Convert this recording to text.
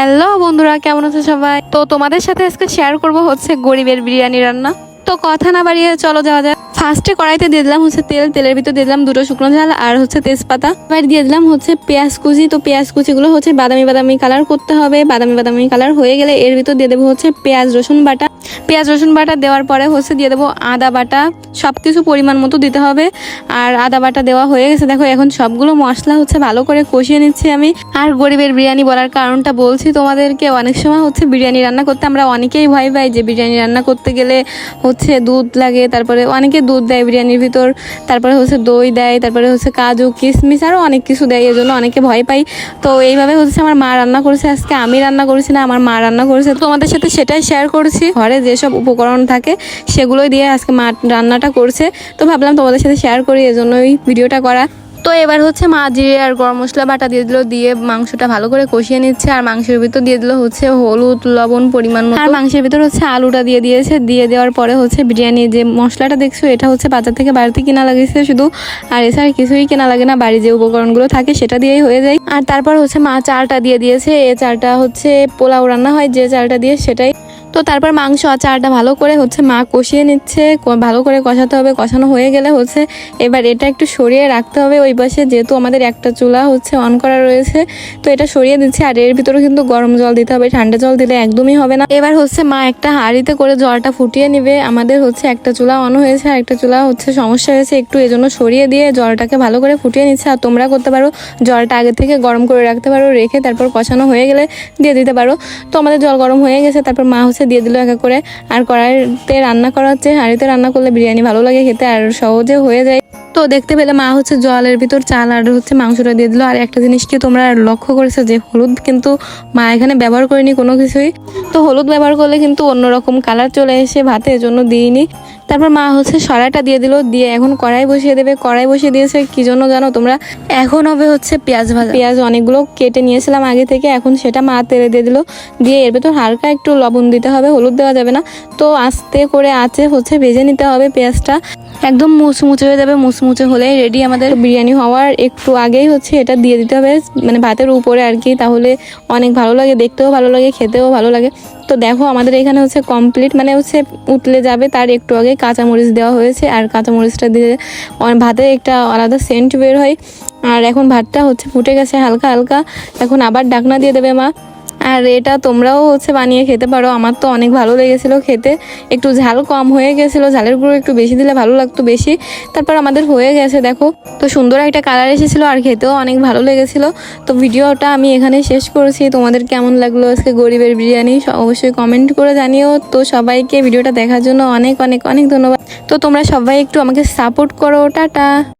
Hello বন্ধুরা, কেমন আছে সবাই? তো তোমাদের সাথে আজকে শেয়ার করব হচ্ছে গরিবের বিরিয়ানি রান্না। তো কথা না বাড়িয়ে চলো যাওয়া যাক। ফার্স্টে কড়াইতে দিয়ে দিলাম হচ্ছে তেল, তেলের ভিতর দিয়ে দিলাম দুটো শুকনো ঝাল আর হচ্ছে তেজপাতা। এবার দিয়ে দিলাম হচ্ছে পেঁয়াজ কুচি। তো পেঁয়াজ কুচিগুলো হচ্ছে বাদামি বাদামি কালার করতে হবে। বাদামি বাদামি কালার হয়ে গেলে এর ভিতর দিয়ে দেবো হচ্ছে পেঁয়াজ, রসুন বাটা। পেঁয়াজ, রসুন বাটা দেওয়ার পরে হচ্ছে দিয়ে দেবো আদা বাটা। সব কিছু পরিমাণ মতো দিতে হবে। আর আদা বাটা দেওয়া হয়ে গেছে। দেখো এখন সবগুলো মশলা হচ্ছে ভালো করে কষিয়ে নিচ্ছি আমি। আর গরিবের বিরিয়ানি বলার কারণটা বলছি তোমাদেরকে। অনেক সময় হচ্ছে বিরিয়ানি রান্না করতে আমরা অনেকেই ভয় পাই যে বিরিয়ানি রান্না করতে গেলে হচ্ছে দুধ লাগে। তারপরে অনেকে দুধ দেয় বিরিয়ানির ভিতর, তারপরে হচ্ছে দই দেয়, তারপরে হচ্ছে কাজু, কিশমিশ আরও অনেক কিছু দেয় এই জন্য অনেকে ভয় পাই তো এইভাবে হচ্ছে আমার মা রান্না করেছে, আজকে আমি রান্না করেছি না, আমার মা রান্না করেছে। তো আমাদের সাথে সেটাই শেয়ার করছি, ঘরে যেসব উপকরণ থাকে সেগুলোই দিয়ে আজকে মা রান্নাটা করছে। তো ভাবলাম তোমাদের সাথে শেয়ার করি, এজন্যই ভিডিওটা করা। তো এবার হচ্ছে মা জিরে আর গরম মশলা বাটা দিয়ে দিল, দিয়ে মাংসটা ভালো করে কষিয়ে নিচ্ছে আর মাংসের ভিতর দিয়ে দিল হচ্ছে হলুদ, লবণ, পরিমাণ আর মাংসের ভিতর হচ্ছে আলুটা দিয়ে দিয়েছে, দিয়ে দেওয়ার পরে হচ্ছে বিরিয়ানি যে মশলাটা দেখছ, এটা হচ্ছে বাজার থেকে বাড়িতে কিনা লাগিয়েছে শুধু। আর এছাড়া কিছুই কেনা লাগে না বাড়ি যে উপকরণগুলো থাকে সেটা দিয়েই হয়ে যায়। আর তারপর হচ্ছে মা চালটা দিয়ে দিয়েছে এ চালটা হচ্ছে পোলাও রান্না হয়, যে চালটা দিয়ে সেটাই তো তারপর মাংস আর চালটা ভালো করে হচ্ছে মা কষিয়ে নিচ্ছে ভালো করে কষাতে হবে, কষানো হয়ে গেলে হচ্ছে এবার এটা একটু সরিয়ে রাখতে হবে। ওই পাশে যেহেতু আমাদের একটা চুলা হচ্ছে অন করা রয়েছে, তো এটা সরিয়ে দিচ্ছে আর এর ভিতরে কিন্তু গরম জল দিতে হবে। ঠান্ডা জল দিলে একদমই হবে না। এবার হচ্ছে মা একটা হাঁড়িতে করে জলটা ফুটিয়ে নিবে। আমাদের হচ্ছে একটা চুলা অন হয়েছে, আর একটা চুলা হচ্ছে সমস্যা হয়েছে, একটু এজন্য সরিয়ে দিয়ে জলটাকে ভালো করে ফুটিয়ে নিচ্ছে। আর তোমরা করতে পারো, জলটা আগে থেকে গরম করে রাখতে পারো, রেখে তারপর কষানো হয়ে গেলে দিয়ে দিতে পারো। তো আমাদের জল গরম হয়ে গেছে, তারপর মা হচ্ছে দিয়ে দিল একা করে। আর কড়াইতে রান্না করা হচ্ছে হাঁড়িতে রান্না করলে বিরিয়ানি ভালো লাগে খেতে আর সহজে হয়ে যায়। তো দেখতে পেলে মা হচ্ছে জলের ভিতর চাল আর হচ্ছে মাংসটা দিয়ে দিল। আর একটা জিনিস কি তোমরা লক্ষ্য করেছ যে হলুদ কিন্তু মা এখানে ব্যবহার করেনি কোনো কিছুই। তো হলুদ ব্যবহার করলে কিন্তু অন্যরকম কালার চলে এসে ভাতের জন্য দিইনি। তারপর মা হচ্ছে সরাটা দিয়ে দিল, দিয়ে এখন কড়াই বসিয়ে দেবে। কড়াই বসিয়ে দিয়েছে, কি জন্য জানো তোমরা? এখন হবে হচ্ছে পেঁয়াজ ভাজা। পেঁয়াজ অনেকগুলো কেটে নিয়েছিলাম আগে থেকে, এখন সেটা মা তেলে দিয়ে দিল। দিয়ে এর ভেতর হালকা একটু লবণ দিতে হবে, হলুদ দেওয়া যাবে না। তো আস্তে করে আছে হচ্ছে ভেজে নিতে হবে পেঁয়াজটা। একদম মুচমুচে হয়ে যাবে, মুচমুচে হলে রেডি আমাদের বিরিয়ানি হওয়ার। একটু আগেই হচ্ছে এটা দিয়ে দিতে হবে মানে ভাতের উপরে আর কি, তাহলে অনেক ভালো লাগে, দেখতেও ভালো লাগে, খেতেও ভালো লাগে। তো দেখো আমাদের এখানে হচ্ছে কমপ্লিট মানে হচ্ছে উতলে যাবে, তার একটু আগে কাঁচামরিচ দেওয়া হয়েছে, আর কাঁচামরিচটা দিয়ে অন- ভাতে একটা আলাদা সেন্ট বের হয়। আর এখন ভাতটা হচ্ছে ফুটে গেছে হালকা হালকা, এখন আবার ডাকনা দিয়ে দেবে মা। আর এটা তোমরাও হচ্ছে বানিয়ে খেতে পারো। আমার তো অনেক ভালো লেগেছিলো খেতে। একটু ঝাল কম হয়ে গেছিল, ঝালের গুঁড়ো একটু বেশি দিলে ভালো লাগতো বেশি। তারপর আমাদের হয়ে গেছে, দেখো। তো সুন্দর একটা কালার এসেছিল আর খেতেও অনেক ভালো লেগেছিলো। তো ভিডিওটা আমি এখানে শেষ করেছি। তোমাদের কেমন লাগল আজকে গরিবের বিরিয়ানি? অবশ্যই কমেন্ট করে জানিও। তো সবাইকে ভিডিওটা দেখার জন্য অনেক অনেক অনেক ধন্যবাদ। তো তোমরা সবাই একটু আমাকে সাপোর্ট করো। টাটা!